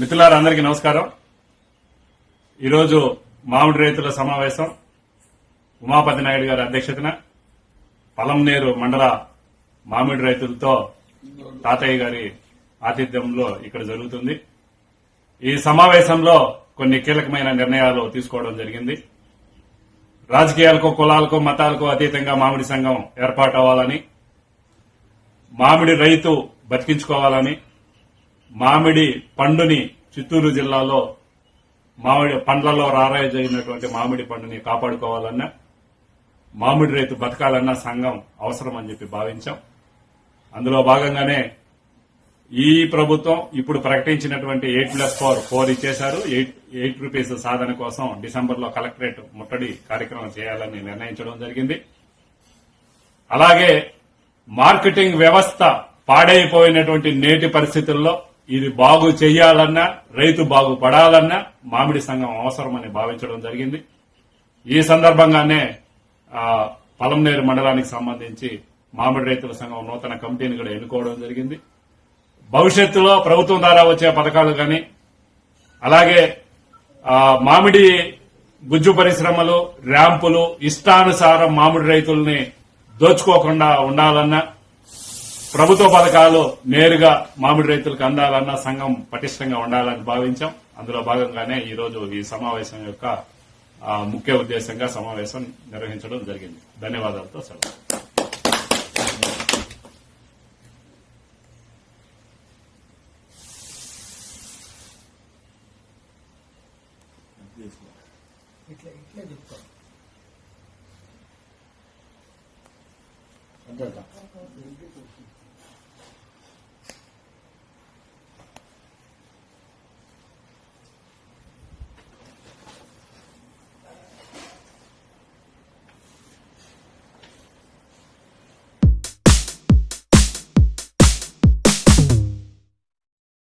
మిత్రులారా అందరికీ నమస్కారం. ఈరోజు మామిడి రైతుల సమావేశం ఉమాపతి నాయుడు గారి అధ్యక్షతన పలంనేరు మండల మామిడి రైతులతో తాతయ్య గారి ఆతిథ్యంలో ఇక్కడ జరుగుతుంది. ఈ సమావేశంలో కొన్ని కీలకమైన నిర్ణయాలు తీసుకోవడం జరిగింది. రాజకీయాలకు కులాలకు మతాలకు అతీతంగా మామిడి సంఘం ఏర్పాటు అవ్వాలని మామిడి రైతు బతికించుకోవాలని మామిడి పండుని చిత్తూరు జిల్లాలో మామిడి పండ్లలో రారాజైనటువంటి మామిడి పండుని కాపాడుకోవాలన్నా మామిడి రైతు బతకాలన్న సంఘం అవసరం అని చెప్పి భావించాం. అందులో భాగంగానే ఈ ప్రభుత్వం ఇప్పుడు ప్రకటించినటువంటి ఎయిట్ ప్లస్ ఫోర్ ఫోర్ ఇచ్చేశారు. ఎయిట్ ఎయిట్ రూపీస్ సాధన కోసం డిసెంబర్లో కలెక్టరేట్ ముట్టడి కార్యక్రమం చేయాలని నిర్ణయించడం జరిగింది. అలాగే మార్కెటింగ్ వ్యవస్థ పాడైపోయినటువంటి నేటి పరిస్థితుల్లో ఇది బాగు చేయాలన్నా రైతు బాగుపడాలన్నా మామిడి సంఘం అవసరమని భావించడం జరిగింది. ఈ సందర్భంగానే పలంనేరు మండలానికి సంబంధించి మామిడి రైతుల సంఘం నూతన కమిటీని కూడా ఎన్నుకోవడం జరిగింది. భవిష్యత్తులో ప్రభుత్వం ద్వారా వచ్చే పథకాలు కానీ అలాగే మామిడి గుజ్జు పరిశ్రమలు ర్యాంపులు ఇష్టానుసారం మామిడి రైతుల్ని దోచుకోకుండా ఉండాలన్నా ప్రభుత్వ పథకాలు నేరుగా మామిడి రైతులకు అందాలన్న సంఘం పటిష్టంగా ఉండాలని భావించాం. అందులో భాగంగానే ఈరోజు ఈ సమావేశం యొక్క ముఖ్య ఉద్దేశంగా సమావేశం నిర్వహించడం జరిగింది. ధన్యవాదాలతో సెలవు. ఇట్లా ఇట్లా どうぞ。